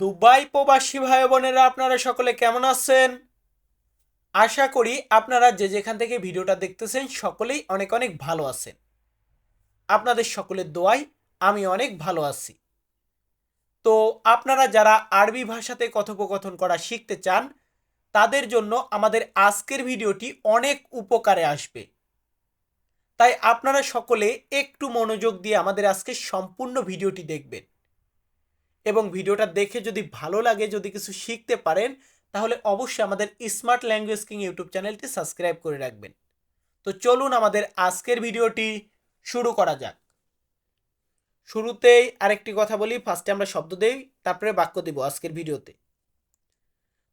Dubai প্রবাসী ভাই বোনেরা, আপনারা সকলে কেমন আছেন? আশা করি আপনারা যে যেখান থেকে ভিডিওটা দেখতেছেন সকলেই অনেক অনেক ভালো আছেন। আপনাদের সকলের দোয়ায় আমি অনেক ভালো আছি। তো আপনারা যারা আরবি ভাষাতে কথোপকথন করা শিখতে চান, তাদের জন্য আমাদের আজকের ভিডিওটি অনেক উপকারে আসবে। তাই আপনারা সকলে একটু মনোযোগ দিয়ে আমাদের আজকে সম্পূর্ণ ভিডিওটি দেখবেন। এবং ভিডিওটা দেখে যদি ভালো লাগে যদি কিছু শিখতে পারেন তাহলে অবশ্যই আমাদের স্মার্ট ল্যাঙ্গুয়েজ কিং ইউটিউব চ্যানেলটি সাবস্ক্রাইব করে রাখবেন। তো চলুন আমাদের আজকের ভিডিওটি শুরু করা যাক। শুরুতেই আরেকটি কথা বলি ফার্স্টে আমরা শব্দ দেই তারপরে বাক্য দেব আজকের ভিডিওতে।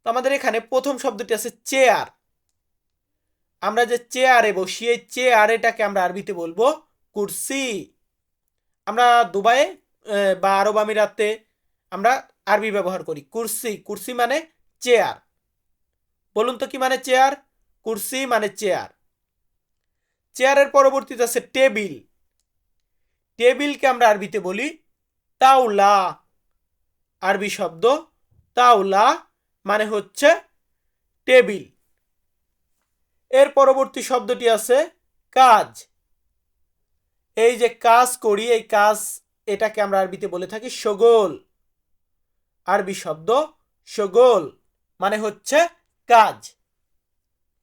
তো আমাদের এখানে প্রথম শব্দটি আছে চেয়ার আমরা যে চেয়ারে বসি এই চেয়ার এটাকে আমরা আরবিতে বলব কুরসি। আমরা দুবাইয়ে আহ, বা আরব আমিরাতে আমরা আরবি ব্যবহার করি, কুরসি কুরসি মানে চেয়ার। বলুন তো কি মানে চেয়ার? কুরসি মানে চেয়ার। চেয়ারের পরবর্তীতে আছে টেবিল। টেবিলকে আমরা আরবিতে বলি তাওলা। আরবি শব্দ তাওলা মানে হচ্ছে টেবিল। এর পরবর্তী শব্দটি আছে কাজ। এই যে কাজ করি, এই কাজ এটাকে আমরা আরবিতে বলে থাকি সগোল। আরবি শব্দ সগোল মানে হচ্ছে কাজ।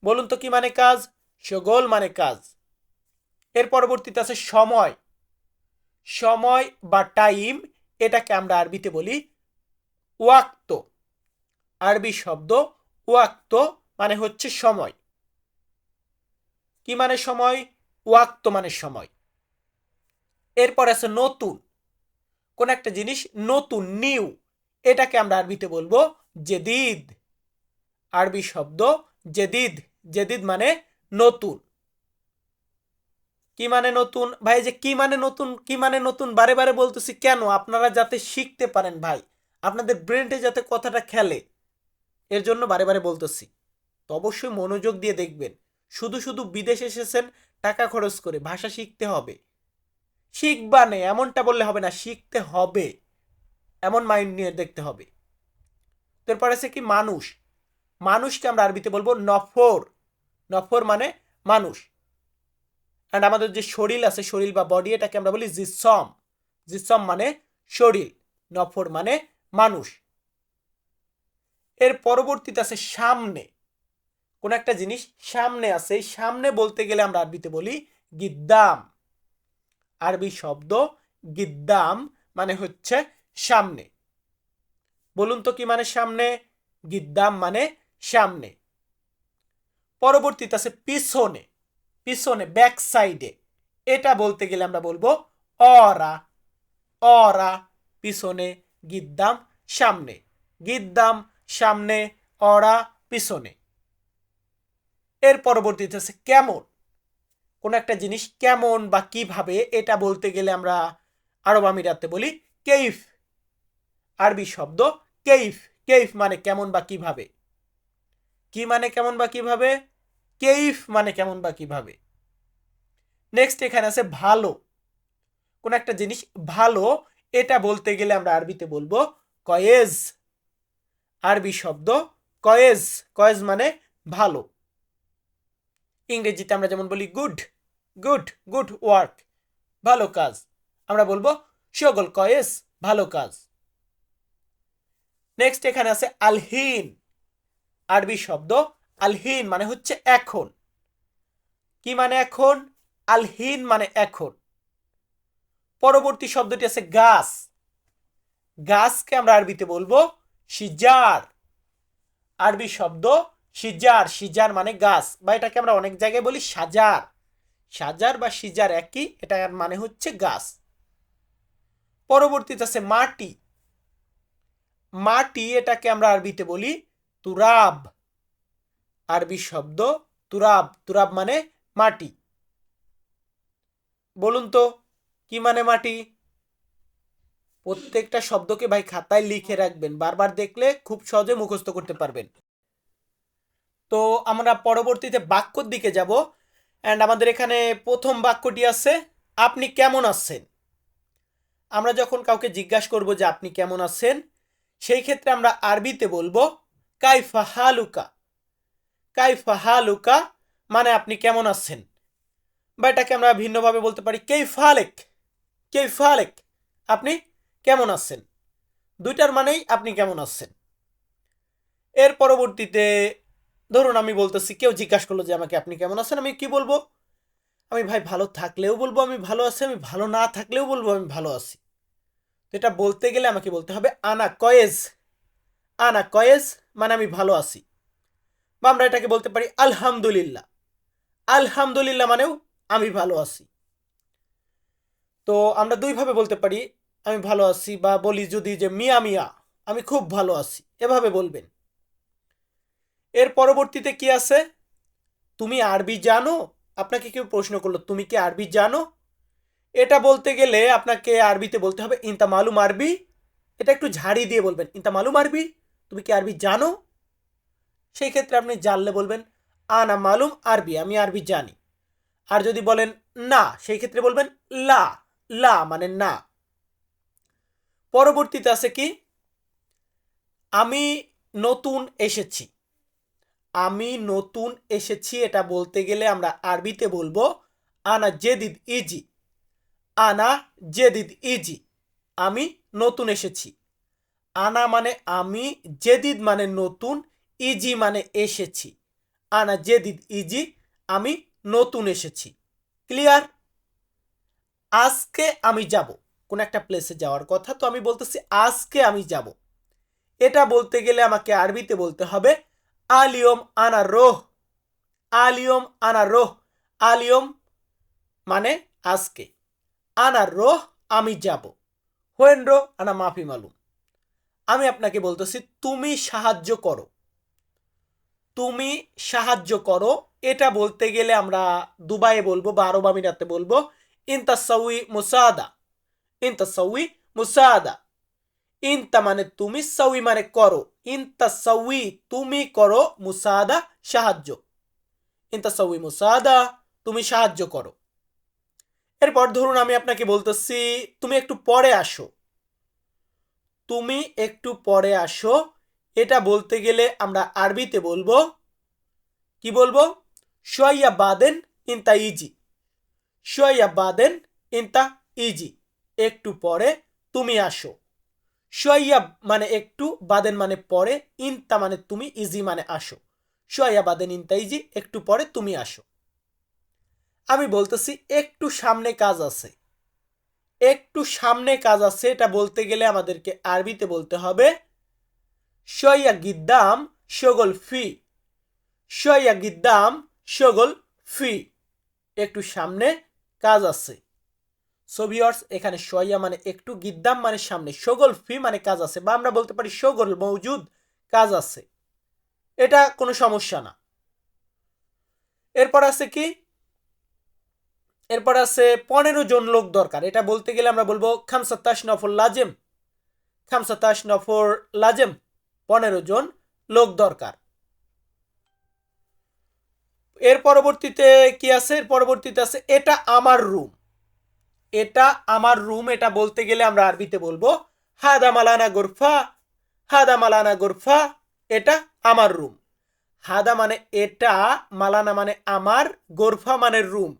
বলুন তো কি মানে কাজ? সগোল মানে কাজ। এর পরবর্তীতে আছে সময়। সময় বা টাইম, এটাকে আমরা আরবিতে বলি ওয়াক্ত। আরবি শব্দ ওয়াক্ত মানে হচ্ছে সময়। কি মানে সময়? ওয়াক্ত মানে সময়। এরপর আছে নতুন। কোন একটা জিনিস নতুন, নিউ। এটাকে আমরা আরবিতে বলব জেদিদ। আরবি শব্দ জেদিদ। জেদিদ মানে নতুন। কি মানে নতুন? ভাই যে কি মানে নতুন, কি মানে নতুন, বারে বারে বলতেছি কেন? আপনারা যাতে শিখতে পারেন ভাই, আপনাদের ব্রেনটে যাতে কথাটা খেলে, এর জন্য বারে বারে বলতেছি। তো অবশ্যই মনোযোগ দিয়ে দেখবেন। শুধু শুধু বিদেশে এসেছেন, টাকা খরচ করে, ভাষা শিখতে হবে। শিখবা নেই এমনটা বললে হবে না, শিখতে হবে। এমন মাইন্ড নিয়ে দেখতে হবে। তারপর আছে কি মানুষ। মানুষকে আমরা আরবিতে বলব নফর। নফর মানে মানুষ। অ্যান্ড আমাদের যে শরীর আছে, শরীর বা বডি এটাকে আমরা বলি জিসম। জিসম মানে শরীর, নফর মানে মানুষ। এর পরবর্তীতে আছে সামনে। কোন একটা জিনিস সামনে আছে সামনে বলতে গেলে আমরা আরবিতে বলি গিদ্দাম। আরবি শব্দ গিদ্দাম মানে হচ্ছে সামনে। বলুন তো কি মানে সামনে? গিদ্দাম মানে সামনে। পরবর্তীতে আছে পিছনে। পিছনে ব্যাক সাইডে এটা বলতে গেলে আমরা বলব অরা। অরা, পিছনে, গিদ্দাম, সামনে। গিদ্দাম, সামনে, অরা, পিছনে। এর পরবর্তীতে আছে কেমন? কোন একটা জিনিস কেমন বা কীভাবে, এটা বলতে গেলে আমরা আরব আমিরাতে বলি কেইফ। আরবি শব্দ কেইফ কেইফ মানে কেমন বা কীভাবে? কি মানে কেমন বা কীভাবে? কেইফ মানে কেমন বা কীভাবে? নেক্সট এখানে আছে ভালো। কোন একটা জিনিস ভালো, এটা বলতে গেলে আমরা আরবিতে বলব কয়েজ। আরবি শব্দ কয়েজ কয়েজ মানে ভালো। ইংরেজিতে আমরা যেমন বলি গুড গুড গুড ওয়ার্ক ভালো কাজ। আমরা বলব সকল কয়েস ভালো কাজ। নেক্সট এখানে আছে আলহিন। আরবি শব্দ আলহিন মানে হচ্ছে এখন। কি মানে এখন? আলহিন মানে এখন। পরবর্তী শব্দটি আছে গাছ। গাছকে আমরা আরবিতে বলব সিজার। আরবি শব্দ সিজার সিজার মানে গাছ বা এটাকে আমরা অনেক জায়গায় বলি সাজার। সাজার বা সিজার একই, এটার মানে হচ্ছে গাছ। পরবর্তীতে আছে মাটি। মাটি, এটাকে আমরা আরবিতে বলি তুরাব। আরবি শব্দ তুরাব। তুরাব মানে মাটি। বলুন তো, কি মানে মাটি? প্রত্যেকটা শব্দকে ভাই খাতায় লিখে রাখবেন, বারবার দেখলে খুব সহজে মুখস্থ করতে পারবেন। তো আমরা পরবর্তীতে বাক্যর দিকে যাব অ্যান্ড আমাদের এখানে প্রথম বাক্যটি আছে, আপনি কেমন আছেন? আমরা যখন কাউকে জিজ্ঞাসা করব যে, আপনি কেমন আছেন? সেই ক্ষেত্রে আমরা আরবিতে বলব কাইফা হালুকা। কাইফা হালুকা মানে আপনি কেমন আছেন? বা এটাকে আমরা ভিন্নভাবে বলতে পারি কেই ফালেক কেই ফালেক আপনি কেমন আছেন? দুইটার মানেই আপনি কেমন আছেন। এর পরবর্তীতে ধরুন আমি বলতেছি, কেউ জিজ্ঞাসা করল যে আমাকে আপনি কেমন আছেন, আমি কি বলব? আমি ভাই ভালো থাকলেও বলব আমি ভালো আছি, আমি ভালো না থাকলেও বলব আমি ভালো আছি। তো এটা বলতে গেলে আমাকে বলতে হবে আনা কয়েজ আনা কয়েজ মানে আমি ভালো আছি। বা আমরা এটাকে বলতে পারি আলহামদুলিল্লাহ। আলহামদুলিল্লাহ মানেও আমি ভালো আছি। তো আমরা দুইভাবে বলতে পারি আমি ভালো আছি বা বলি যদি যে মিয়া মিয়া, আমি খুব ভালো আছি। এভাবে বলবেন। এর পরবর্তীতে কি আছে? তুমি আরবি জানো? আপনাকে কেউ প্রশ্ন করল, তুমি কি আরবি জানো? এটা বলতে গেলে আপনাকে আরবিতে বলতে হবে ইনতা মালুম আরবি এটা একটু ঝাড়ি দিয়ে বলবেন ইনতা মালুম আরবি তুমি কি আরবি জানো? সেই ক্ষেত্রে আপনি জানলে বলবেন, আনা মালুম আরবি, আমি আরবি জানি। আর যদি বলেন, না, সেই ক্ষেত্রে বলবেন, লা লা মানে না। পরবর্তীতে আছে কি, আমি নতুন এসেছি। আমি নতুন এসেছি, এটা বলতে গেলে আমরা আরবিতে বলব, আনা জেদিদ ইজি। আনা জেদিদ ইজি। আমি নতুন এসেছি। আনা মানে আমি, জেদিদ মানে নতুন, ইজি মানে এসেছি। আনা জেদিদ ইজি, আমি নতুন এসেছি। ক্লিয়ার? আজকে আমি যাব। কোন একটা প্লেসে যাওয়ার কথা, তো আমি বলতেছি আজকে আমি যাব। এটা বলতে গেলে আমাকে আরবিতে বলতে হবে আলিয়ম আনা রোহ। আলিয়ম আনা রোহ। আলিয়ম মানে আজকে। আনা রোহ, আমি যাব। হোয়েন রো আনা মাফি মালুম। আমি আপনাকে বলতেছি, তুমি সাহায্য করো। তুমি সাহায্য করো, এটা বলতে গেলে আমরা দুবাইয়ে বলব বা আরব আমিরাতে বলব, ইনতা সউই মুসাদা। ইনতা সউই মুসাদা। ইনতা মানে তুমি সউই মানে করো। ইনতা সউই তুমি করো, মুসাদা সাহায্য। ইনতা সউই মুসাদা, তুমি সাহায্য করো। এরপর ধরুন আমি আপনাকে বলতেছি, তুমি একটু পরে আসো। তুমি একটু পরে আসো। এটা বলতে গেলে আমরা আরবিতে বলব, কি বলব? শোয়াইয়া বাদেন ইনতা ইজি। শোয়াইয়া বাদেন ইনতা ইজি। একটু পরে তুমি আসো। শোয়াইয়া মানে একটু, বাদেন মানে পরে, ইনতা মানে তুমি, ইজি মানে আসো। শোয়াইয়া বাদেন ইনতা ইজি, একটু পরে তুমি আসো। আমি বলতেছি, একটু সামনে কাজ আছে। একটু সামনে কাজ আছে, এটা বলতে গেলে আমাদেরকে আরবিতে বলতে হবে শোয়া গিদ্দাম শগল ফি। শোয়া গিদ্দাম শগল ফি। একটু সামনে কাজ আছে। সোভিয়র্স এখানে শোয়া মানে একটু, গিদ্দাম মানে সামনে শগল ফি মানে কাজ আছে, বা আমরা বলতে পারি শগল মৌজুদ কাজ আছে। এটা কোনো সমস্যা না। এরপর আছে কি? এরপর আছে পনেরো জন লোক দরকার। এটা বলতে গেলে আমরা বলব খামসাত্তাশ নফর লাজেম। খামসাত্তাশ নফর লাজেম, পনেরো জন লোক দরকার। এর পরবর্তীতে কি আছে? এর পরবর্তীতে আছে, এটা আমার রুম। এটা আমার রুম, এটা বলতে গেলে আমরা আরবিতে বলব, হাদা মালানা গোরফা, হাদা মালানা গোরফা, এটা আমার রুম। হাদা মানে এটা, মালানা মানে আমার, গোরফা মানে রুম।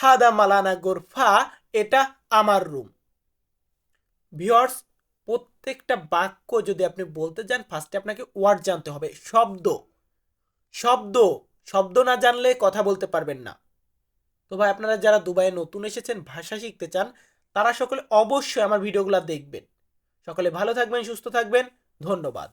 হাদা মালানা গোরফা, এটা আমার রুম। ভিওর্স প্রত্যেকটা বাক্য যদি আপনি বলতে যান ফার্স্টে আপনাকে ওয়ার্ড জানতে হবে। শব্দ। শব্দ। শব্দ না জানলে কথা বলতে পারবেন না। তো ভাই, আপনারা যারা দুবাইয়ে নতুন এসেছেন, ভাষা শিখতে চান, তারা সকলে অবশ্যই আমার ভিডিওগুলো দেখবেন। সকলে ভালো থাকবেন, সুস্থ থাকবেন। ধন্যবাদ।